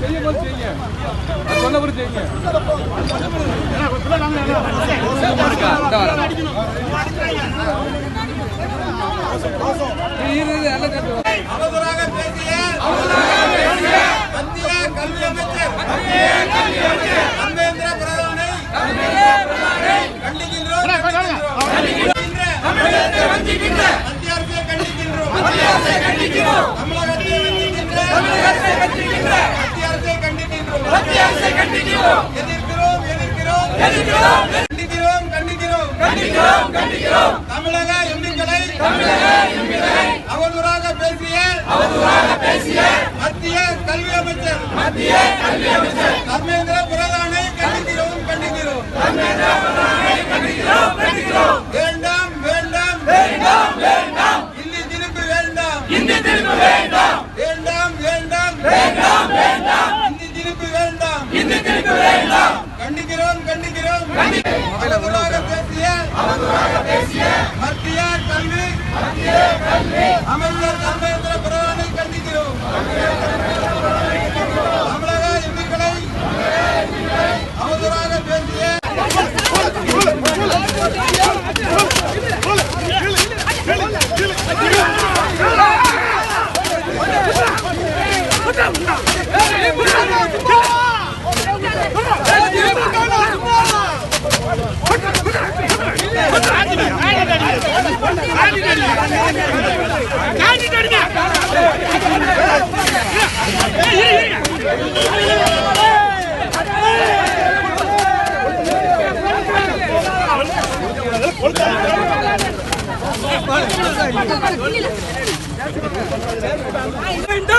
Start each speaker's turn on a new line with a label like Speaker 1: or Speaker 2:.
Speaker 1: செய்யும் போது செய்யுங்க. அது சொன்ன பிறகு செய்யுங்க
Speaker 2: அவதூறாக பேசிய. மத்திய கல்வி அமைச்சர். தர்மேந்திர பிரதானை கண்டிக்கின்றோம். கண்டிக்கின்ற மத்திய அரசை கண்டிக்கின்றோம். தமிழகத்தை வஞ்சிக்கின்ற கண்டிக்கின்றோம் எதிர்க்கிறோம் எதிர்க்கிறோம். கண்டிக்கிறோம். கண்டிக்கிறோம் தமிழக எம்பிக்களை அவதூறாக பேசிய மத்திய கல்வி அமைச்சர் மத்திய கல்வி அமைச்சர் தர்மேந்திர மத்திய கல்வி மத்திய கல்வி அமைச்சர் தர்மேந்திர பிரதானை கண்டிக்கிறோம் தமிழக எம்பிக்களை அவதூறாக பேசிய
Speaker 3: இல்ல இந்த